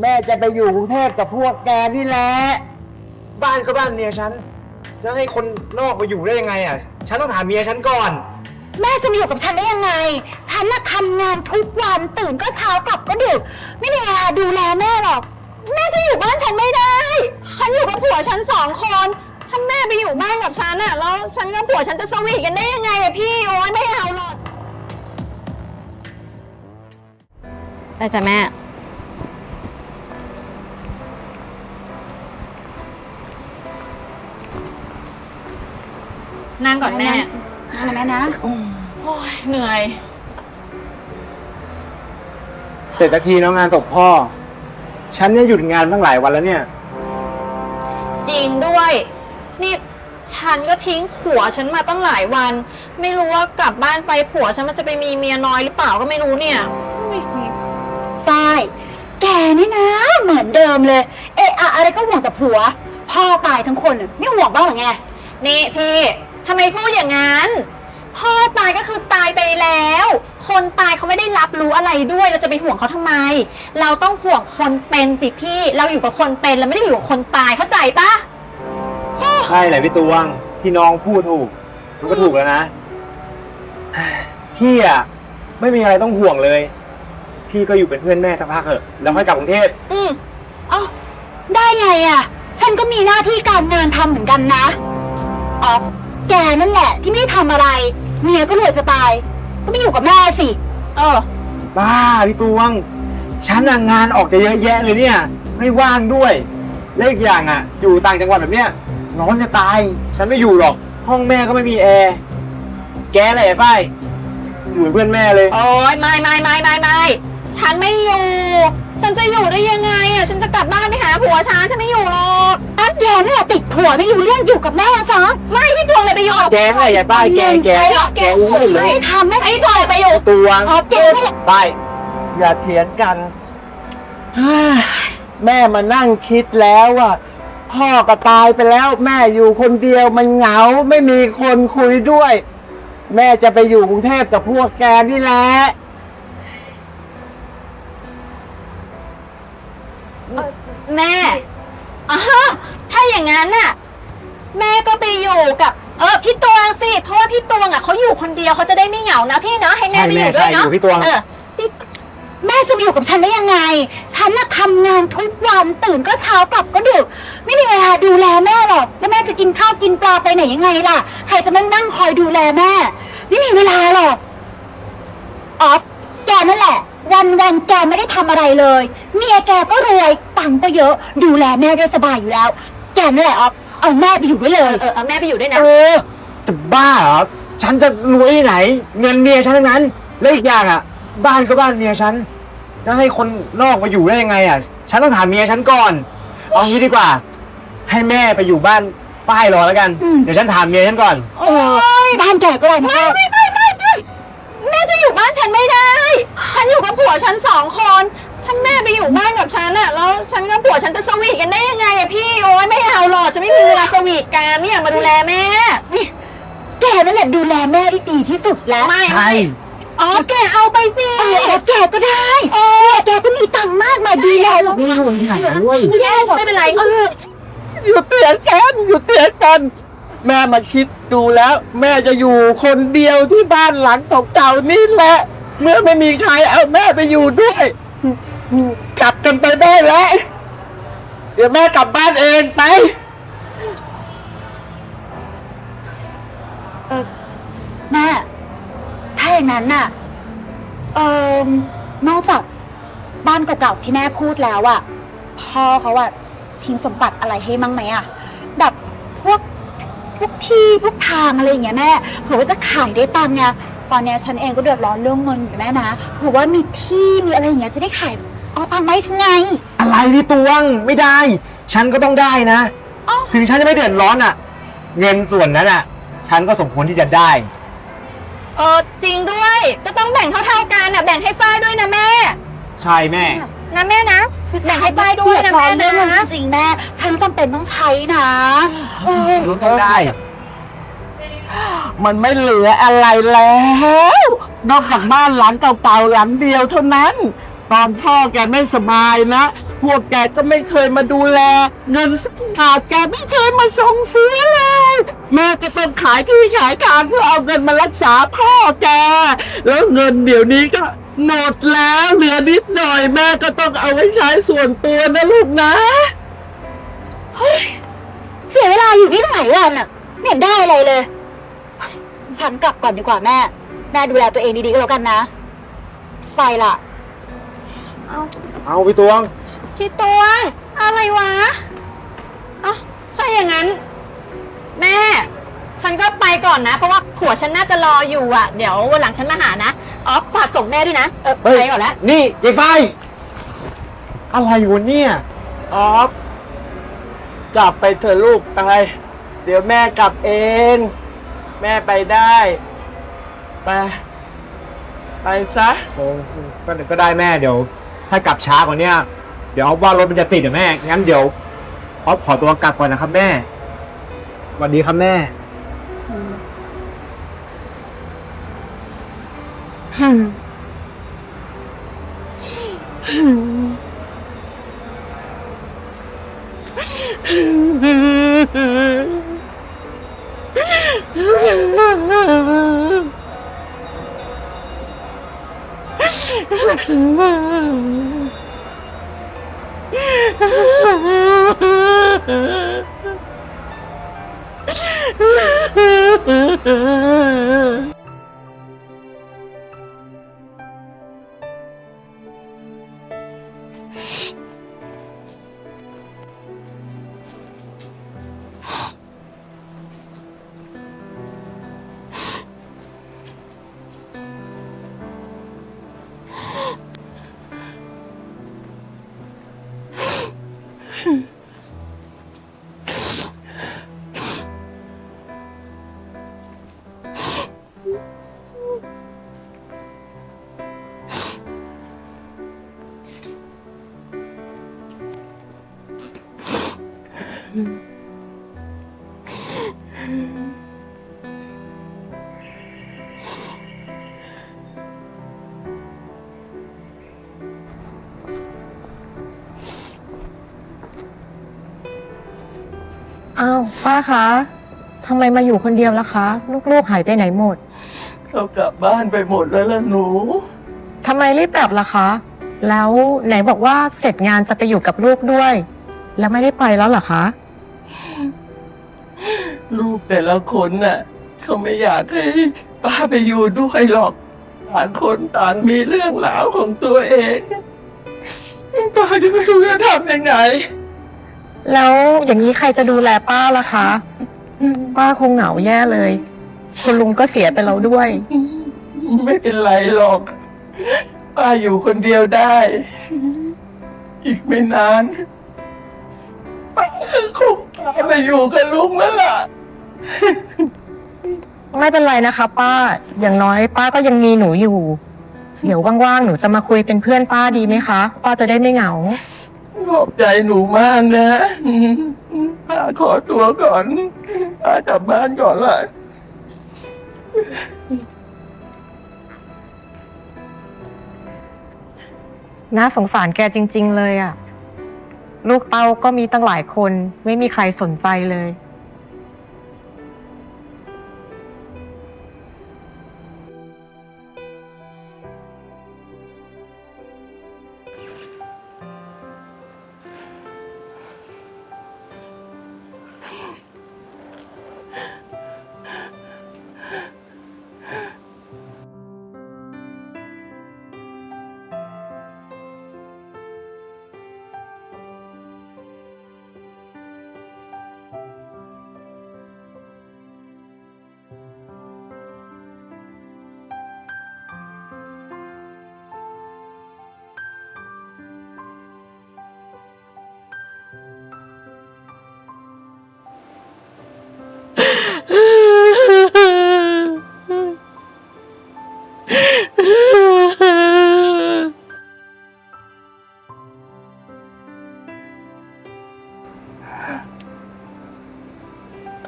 แม่จะไปอยู่กรุงเทพกับพวกแกนี่แหละ บ้านก็บ้านเมียฉัน จะให้คนนอกมาอยู่ได้ยังไงอะ ฉันต้องถามเมียฉันก่อน แม่จะมาอยู่กับฉันได้ยังไง ฉันน่ะทำงานทุกวันตื่นก็เช้ากลับก็ดึก ไม่มีเวลาดูแลแม่หรอก แม่จะอยู่บ้านฉันไม่ได้ ฉันอยู่กับผัวฉันสองคนถ้าแม่ไปอยู่บ้านกับฉันอะแล้วฉันกับผัวฉันจะสวีทกันได้ยังไงอะพี่โอ๊ยไม่เอาหรอก ได้จ้ะแม่ นั่งก่อนแม่นั่งนะแม่นะ โอ้ยเหนื่อย เสร็จนาทีแล้วงานศพพ่อ ฉันเนี่ยหยุดงานตั้งหลายวันแล้วเนี่ย จริงด้วย นี่ฉันก็ทิ้งผัวฉันมาตั้งหลายวัน ไม่รู้ว่ากลับบ้านไปผัวฉันมันจะไปมีเมียน้อยหรือเปล่าก็ไม่รู้เนี่ย ฝ้าย แกนี่นะ เหมือนเดิมเลย เอะอะอะไรก็ห่วงแต่ผัว พ่อตายทั้งคนน่ะไม่ห่วงบ้างเหรอไง นี่พี่ทำไมพูดอย่างนั้น พ่อตายก็คือตายไปแล้ว คนตายเขาไม่ได้รับรู้อะไรด้วย เราจะไปห่วงเขาทำไม เราต้องห่วงคนเป็นสิพี่ เราอยู่กับคนเป็นเราไม่ได้อยู่กับคนตายเข้าใจปะใช่แหละพี่ตวงที่น้องพูดถูก มันก็ถูกแล้วนะ พี่อะไม่มีอะไรต้องห่วงเลย พี่ก็อยู่เป็นเพื่อนแม่สักพักเถอะ แล้วค่อยกลับกรุงเทพอืมเอ้าได้ไงอะ่ะ ฉันก็มีหน้าที่การงานทำเหมือนกันนะอ๋อ แกนั่นแหละ ที่ไม่ได้ทำอะไร เมียก็รวยจะตาย ก็ไม่อยู่กับแม่สิ เออ บ้าพี่ตวง ฉันอะงานออกจะเยอะแยะเลยเนี่ย ไม่ว่างด้วย และอีกอย่างอะ อยู่ต่างจังหวัดแบบเนี้ยร้อนจะตาย ฉันไม่อยู่หรอก ห้องแม่ก็ไม่มีแอร์ แกอะไรไอ้ฝ้ายอยู่เป็นเพื่อนแม่เลย โอ๊ยไม่ไม่ไม่ไม่ไม่ฉันไม่อยู่ ฉันจะอยู่ได้ยังไงอะ ฉันจะกลับบ้านไปหาผัวฉันฉันไม่อยู่หรอกอ้าวแกนั่นแหละติดผัวไม่รู้เรื่องอยู่กับแม่ซะไม่พี่ดวงเลยไปอยู่แกอะไรไอ้ฝ้ายแกแกแกรู้หมดเลยไม่ทำไม่ไอ้ดวงเลยไปอยู่ตวงอ๋อแกนั่นแหละฝ้ายอย่าเถียงกัน แม่มานั่งคิดแล้วว่าพ่อก็ตายไปแล้ว แม่อยู่คนเดียวมันเหงาไม่มีคนคุยด้วย แม่จะไปอยู่กรุงเทพกับพวกแกนี่แหละ แม่อ๋อถ้าอย่างนั้นน่ะ แม่ก็ไปอยู่กับเออพี่ตวงสิ เพราะว่าพี่ตวงอะเขาอยู่คนเดียวเขาจะได้ไม่เหงานะพี่เนาะให้แม่ใช่ไปอแม่ยู่ด้วใช่ยอเนาะยู่พี่ตวง เออ แม่จะมาอยู่กับฉันได้ยังไง ฉันน่ะทำงานทุกวันตื่นก็เช้ากลับก็ดึก ไม่มีเวลาดูแลแม่หรอก แล้วแม่จะกินข้าวกินปลาไปไหนยังไงล่ะ ใครจะมานั่งคอยดูแลแม่ ไม่มีเวลาหรอก ออฟ แกนั่นแหละ วันวันๆแกไม่ได้ทำอะไรเลย เมียแกก็รวยตังค์ก็เยอะ ดูแลแม่ได้สบายอยู่แล้ว แกนั่นแหละออฟเอาแม่ไปอยู่ด้วยเลย เออเอาแม่ไปอยู่ด้วยนะ เออ จะบ้าเหรอ ฉันจะรวยที่ไหน เงินเมียฉันทั้งนั้น และอีกอย่างอะ บ้านก็บ้านเมียฉัน จะให้คนนอกมาอยู่ได้ยังไงอะ ฉันต้องถามเมียฉันก่อน เอางี้ดีกว่า ให้แม่ไปอยู่บ้านฝ้ายรอแล้วกัน อืม เดี๋ยวฉันถามเมียฉันก่อนเออบ้านแกก็ได้นะไม่ไม่ไม่ไม่แม่ จะอยู่บ้านฉันไม่ได้ ฉันอยู่กับผัวฉันสองคน ถ้าแม่ไปอยู่บ้านกับฉันอะแล้วฉันกับผัวฉันจะสวีทกันได้ยังไงอะพี่ โอ๊ยไม่เอาหรอกฉันไม่มีเวลาสวีทกันไม่อยากมาดูแลแม่ แกนั่นแหละดูแลแม่ได้ดีที่สุดแล้วไม่ ใช่ อ๋อแกเอาไปสิเออแกก็ได้เออแกก็มีตังค์มากมายดีแล้ว ไม่รวยที่ไหนด้วยแย่ไม่เป็นไรเออหยุดเถียงกันหยุดเถียงกัน แม่มาคิดดูแล้ว แม่จะอยู่คนเดียวที่บ้านหลังเก่าๆนี่แหละ เมื่อไม่มีใครเอาแม่ไปอยู่ด้วยกลับกันไปได้แล้ว เดี๋ยวแม่กลับบ้านเองไป เออแม่ ถ้าอย่างนั้นน่ะ เออนอกจากบ้านเก่าๆที่แม่พูดแล้วอะพ่อเขาอะทิ้งสมบัติอะไรให้มั้งไหมอะแบบพวก พวกที่พวกทางอะไรอย่างเงี้ยแม่เผื่อว่าจะขายได้ตังค์ไงตอนเนี้ยฉันเองก็เดือดร้อนเรื่องเงินอยู่แม่นะเผื่อว่ามีที่มีอะไรอย่างเงี้ยจะได้ขายเอาตังค์มาให้ฉันไง อะไรพี่ตวงไม่ได้ ฉันก็ต้องได้นะเอ้าถึงฉันจะไม่เดือดร้อนอะ เงินส่วนนั้นอะ ฉันก็สมควรที่จะได้ เออจริงด้วยก็ต้องแบ่งเท่าๆกันอะแบ่งให้ฝ้ายด้วยนะแม่ ใช่แม่ นะแม่นะ แบ่งให้ฝ้ายด้วยนะเดือแม่ร้อเรื่องเงินนะ จริงๆแม่ ฉันจำเป็นต้องใช้นะเออฉันต้องได้ มันไม่เหลืออะไรแล้ว นอกจากบ้านหลังเก่าๆหลังเดียวเท่านั้น ตอนพ่อแกไม่สบายนะ พวกแกก็ไม่เคยมาดูแล เงินสักบาทแกไม่เคยมาส่งเสียเลย แม่ก็ต้องขายที่ขายทางเพื่อเอาเงินมารักษาพ่อแก แล้วเงินเดี๋ยวนี้ก็ หมดแล้วเหลือนิดหน่อยแม่ก็ต้องเอาไว้ใช้ส่วนตัวนะลูกนะเสียเวลาอยู่ที่ไหนวันอะไม่เห็นได้อะไรเลย ฉันกลับก่อนดีกว่าแม่ แม่ดูแลตัวเองดีๆก็แล้วกันนะไปละเอาพี่ตวง พี่ตวงอะไรวะเอ้าถ้าอย่างนั้น แม่ ฉันก็ไปก่อนนะ เพราะว่าผัวฉันน่าจะรออยู่อะ เดี๋ยววันหลังฉันมาหานะอ๋อฝากส่งแม่ด้วยนะ เออเฮ้ย ไปก่อนแล้วนี่ยายไฟ อะไรวะเนี่ย ออฟกลับไปเถอะลูกไป เดี๋ยวแม่กลับเอง แม่ไปได้ ไป ไปซะ โอ้ก็ก็ได้แม่เดี๋ยว ถ้ากลับช้ากว่าเนี้ยเดี๋ยวออฟว่ารถมันจะติดอะแม่ งั้นเดี๋ยวออฟขอตัวกลับก่อนนะครับแม่สวัสดีครับแม่ อ้าว ป้าคะทำไมมาอยู่คนเดียวล่ะคะ ลูกๆหายไปไหนหมด เขากลับบ้านไปหมดแล้วล่ะหนู ทำไมรีบกลับล่ะคะ แล้วไหนบอกว่าเสร็จงานจะไปอยู่กับลูกด้วย แล้วไม่ได้ไปแล้วเหรอคะ ลูกแต่ละคนน่ะ เขาไม่อยากให้ป้าไปอยู่ด้วยหรอกต่างคนต่างมีเรื่องราวของตัวเองป้าจะไม่รู้จะทำยังไง แล้วอย่างนี้ใครจะดูแลป้าล่ะคะ ป้าคงเหงาแย่เลย คุณลุงก็เสียไปแล้วด้วย ไม่เป็นไรหรอก ป้าอยู่คนเดียวได้ อีกไม่นานป้าคงพาไปอยู่กับลุงแล้วล่ะ ไม่เป็นไรนะคะ ป้า อย่างน้อยป้าก็ยังมีหนูอยู่ เดี๋ยวว่างๆหนูจะมาคุยเป็นเพื่อนป้าดีไหมคะ ป้าจะได้ไม่เหงา ขอบใจหนูมากนะป้าขอตัวก่อนป้ากลับบ้านก่อนละน่าสงสารแกจริง ๆ เลยอะลูกเต้าก็มีตั้งหลายคนไม่มีใครสนใจเลย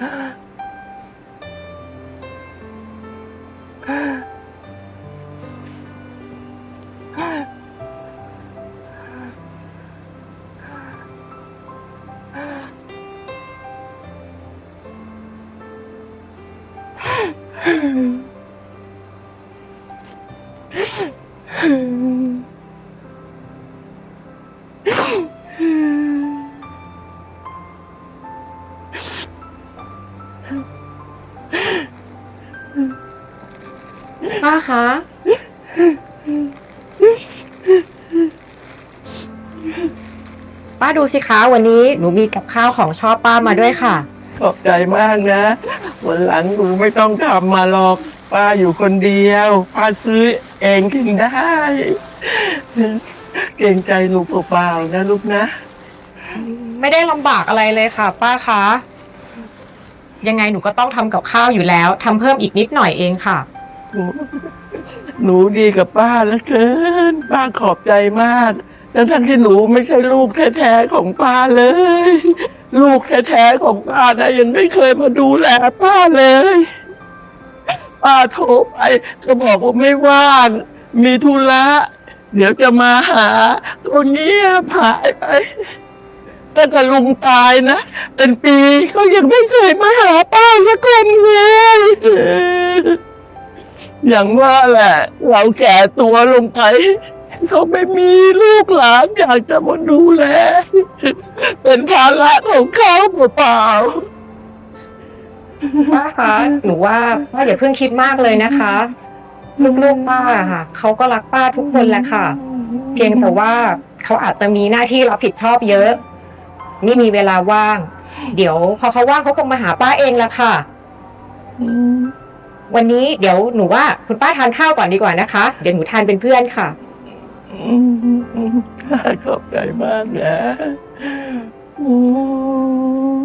啊！啊！啊！啊！啊！啊！啊！ ป้าคะป้าดูสิคะวันนี้หนูมีกับข้าวของชอบป้ามาด้วยค่ะ ขอบใจมากนะ วันหลังหนูไม่ต้องทำมาหรอก ป้าอยู่คนเดียว ป้าซื้อเองกินได้ เกรงใจหนูเปล่าๆนะลูกนะ ไม่ได้ลำบากอะไรเลยค่ะ ป้าคะ ยังไงหนูก็ต้องทำกับข้าวอยู่แล้วทำเพิ่มอีกนิดหน่อยเองค่ะ หนูหนูดีกับป้าเหลือเกิน ป้าขอบใจมากทั้งทั้งที่หนูไม่ใช่ลูกแท้ๆของป้าเลย ลูกแท้ๆของป้านะยังไม่เคยมาดูแลป้าเลย ป้าโทรไปก็บอกว่าไม่ว่าง มีธุระเดี๋ยวจะมาหาก็เงียบหายไปตั้งแต่ลุงตายนะ เป็นปีเขายังไม่เคยมาหาป้าสักคนเลย อย่างว่าแหละ เราแก่ตัวลงไปเขาไม่มีลูกหลานอยากจะมาดูแล เป็นภาระของเขาเปล่าป้าคะหนูว่าป้าอย่าเพิ่งคิดมากเลยนะคะลูกๆป้าค่ะเขาก็รักป้าทุกคนแหละค่ะ เพียงแต่ว่าเขาอาจจะมีหน้าที่รับผิดชอบเยอะนี่มีเวลาว่าง เดี๋ยวพอเขาว่างเขาคงมาหาป้าเองละค่ะ วันนี้เดี๋ยวหนูว่าคุณป้าทานข้าวก่อนดีกว่านะคะ เดี๋ยวหนูทานเป็นเพื่อนค่ะๆขอบใจมากนะอืม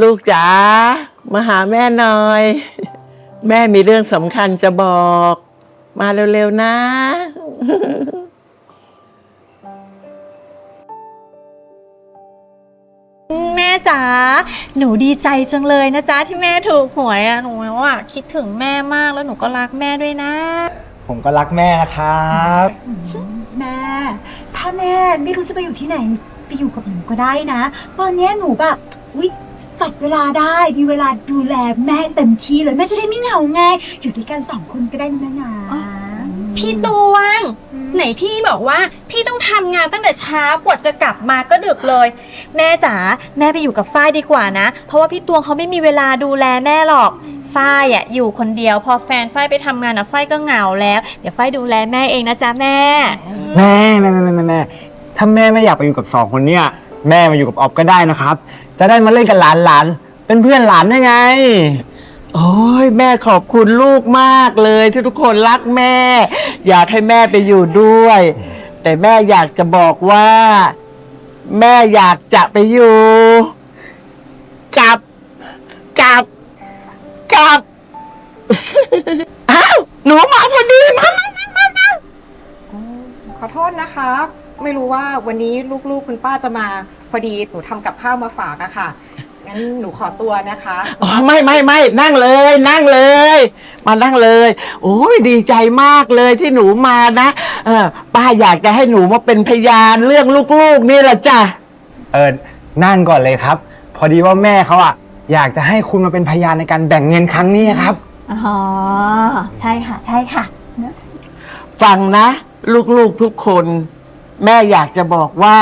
ลูกจ๋ามาหาแม่หน่อย แม่มีเรื่องสำคัญจะบอก มาเร็วๆนะ แม่จ๋า หนูดีใจจังเลยนะจ๊ะที่แม่ถูกหวยอะ หนูว่าคิดถึงแม่มากแล้วหนูก็รักแม่ด้วยนะ ผมก็รักแม่นะครับ แม่ ถ้าแม่ไม่รู้จะไปอยู่ที่ไหน ไปอยู่กับหนูก็ได้นะ ตอนเนี้ยหนูแบบอุ๊ย จัดเวลาได้มีเวลาดูแลแม่เต็มที่เลยแม่จะได้ไม่เหงาไงอยู่ด้วยกันสองคนก็ได้นะนะอ๋อพี่ตวง ไหนพี่บอกว่า พี่ต้องทำงานตั้งแต่เช้ากว่าจะกลับมาก็ดึกเลย แม่จ๋าแม่ไปอยู่กับฝ้ายดีกว่านะ เพราะว่าพี่ตวงเขาไม่มีเวลาดูแลแม่หรอกฝ้ายอะอยู่คนเดียว พอแฟนฝ้ายไปทำงานอะฝ้ายก็เหงาแล้ว เดี๋ยวฝ้ายดูแลแม่เองนะจ๊ะแม่ แม่แม่แม่แม่แม่แม่ถ้าแม่ไม่อยากไปอยู่กับสองคนเนี่ยแม่มาอยู่กับออฟก็ได้นะครับ จะได้มาเล่นกับหลานหลานๆเป็นเพื่อนหลานได้ไง โอ้ยแม่ขอบคุณลูกมากเลยที่ทุกคนรักแม่ อยากให้แม่ไปอยู่ด้วย แต่แม่อยากจะบอกว่า แม่อยากจะไปอยู่กับกับกับอ้าวหนูมาพอดีมามามามามา ขอโทษนะคะ ไม่รู้ว่าวันนี้ลูกๆคุณป้าจะมาพอดีหนูทำกับข้าวมาฝากอะค่ะงั้นหนูขอตัวนะคะ อ๋อไม่ไม่ไม่นั่งเลย นั่งเลย มานั่งเลยโอ้ยดีใจมากเลยที่หนูมานะเออป้าอยากจะให้หนูมาเป็นพยานเรื่องลูกๆนี่แหละจ้ะเออนั่งก่อนเลยครับ พอดีว่าแม่เขาอะอยากจะให้คุณมาเป็นพยานในการแบ่งเงินครั้งนี้ครับ อ๋อ ใช่ค่ะ ใช่ค่ะ ฟังนะ ลูกๆทุกคน แม่อยากจะบอกว่า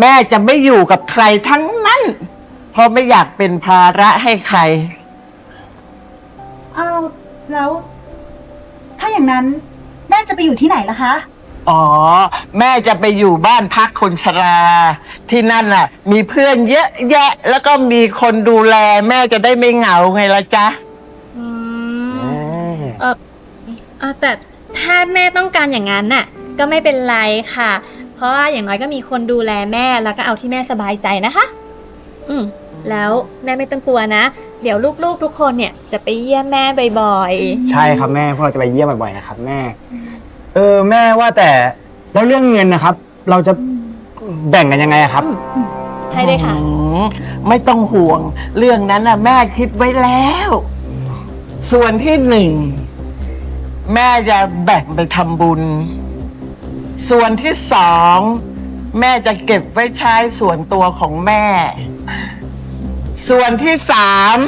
แม่จะไม่อยู่กับใครทั้งนั้น เพราะไม่อยากเป็นภาระให้ใคร อ้าวแล้ว ถ้าอย่างนั้น แม่จะไปอยู่ที่ไหนล่ะคะ อ๋อ แม่จะไปอยู่บ้านพักคนชรา ที่นั่นน่ะ มีเพื่อนเยอะแยะ แล้วก็มีคนดูแล แม่จะได้ไม่เหงาไงละจ๊ะ อืมเออเออแต่ ถ้าแม่ต้องการอย่างนั้นน่ะก็ไม่เป็นไรค่ะ เพราะว่าอย่างน้อยก็มีคนดูแลแม่แล้วก็เอาที่แม่สบายใจนะคะ อืมแล้วแม่ไม่ต้องกลัวนะ เดี๋ยวลูกๆทุกคนเนี่ยจะไปเยี่ยมแม่บ่อยใช่ครับแม่พวกเราจะไปเยี่ยมบ่อยๆนะครับ แม่ เออแม่ว่าแต่แล้วเรื่องเงินนะครับ เราจะแบ่งกันยังไงอะครับ ๆ ใช่เลยค่ะ อืมไม่ต้องห่วง เรื่องนั้นน่ะแม่คิดไว้แล้ว ส่วนที่หนึ่ง แม่จะแบ่งไปทำบุญ ส่วนที่สอง แม่จะเก็บไว้ใช้ส่วนตัวของแม่ ส่วนที่สาม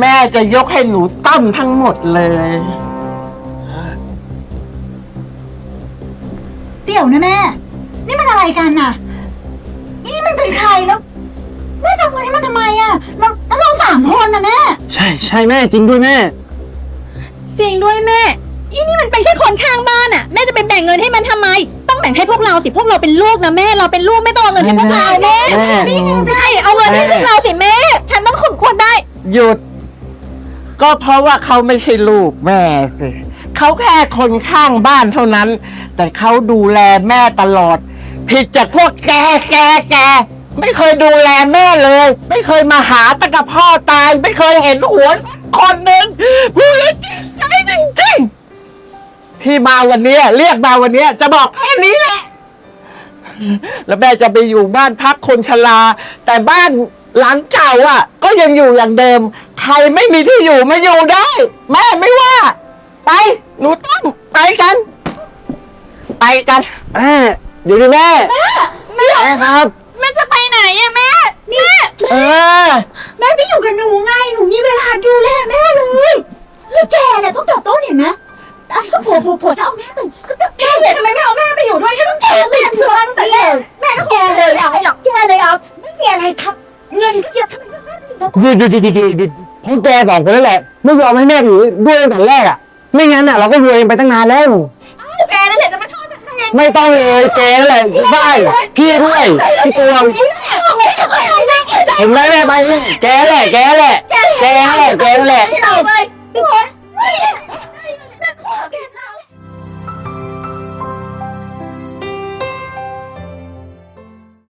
แม่จะยกให้หนูตั้มทั้งหมดเลย เดี๋ยวนะแม่ นี่มันอะไรกันน่ะ นี่มันเป็นใครแล้วแม่จะเอาเงินให้มันทำไมอะเรา สามคนนะแม่ ใช่ใช่แม่จริงด้วยแม่ จริงด้วยแม่อีนี่มันเป็นแค่คนข้างบ้านอะแม่จะไปแบ่งเงินให้มันทำไม ต้องแบ่งให้พวกเราสิพวกเราเป็นลูกนะแม่เราเป็นลูกไม่ต้องเอาเงินให้พวกเราแม่แม่ใช่เอาเงินให้พวกเราสิแม่ ฉันต้องขุนควรได้ หยุด ก็เพราะว่าเขาไม่ใช่ลูกแม่สิเขาแค่คนข้างบ้านเท่านั้น แต่เขาดูแลแม่ตลอด ผิดจากพวกแกแกแก ไม่เคยดูแลแม่เลย ไม่เคยมาหาตั้งแต่พ่อตาย ไม่เคยเห็นหัวสักคนหนึ่งพูดแล้วเจ็บใจจริงๆที่มาวันเนี้ยเรียกมาวันเนี้ยจะบอกแค่นี้แหละแล้วแม่จะไปอยู่บ้านพักคนชราแต่บ้านหลังเก่าอะ ก็ยังอยู่อย่างเดิม ใครไม่มีที่อยู่มาอยู่ได้ แม่ไม่ว่า ไปหนูต้องไปกัน ไปกันแม่เดี๋ยวดิแม่แม่แม่ครับ แม่จะไปไหน อะแม่ นี่เออ แม่ไปอยู่กับหนูไงหนูมีเวลาดูแลแม่เลยนี่แกแหละต้องเติบโตเห็นไหมอันนี้ก็ผัวผัวผัวถ้าเอาแม่ไปก็ต้องแกเลยทำไมไม่เอาแม่ไปอยู่ด้วยฉันต้องแกเลยเพื่อนแต่แรกแม่ก็แกเลยเอาให้หรอกแกเลยเอาไม่มีอะไรครับ เงินก็เยอะทำไมแม่ไม่อยู่ด้วยดีดีดีดีดีเพราะแกสองคนนั่นแหละไม่ยอมให้แม่อยู่ด้วยตั้งแต่แรกอะ ไม่งั้นอะเราก็รวยกันไปตั้งนานแล้ว แกนั่นแหละจะมาโทษฉันทำไงไม่ต้องเลยแกนั่นแหละบ้านพี่ด้วยพี่ตวงเห็นไหม Hôm nay mày mày kéo lẹ kéo lẹ. Kéo lẹ kéo lẹ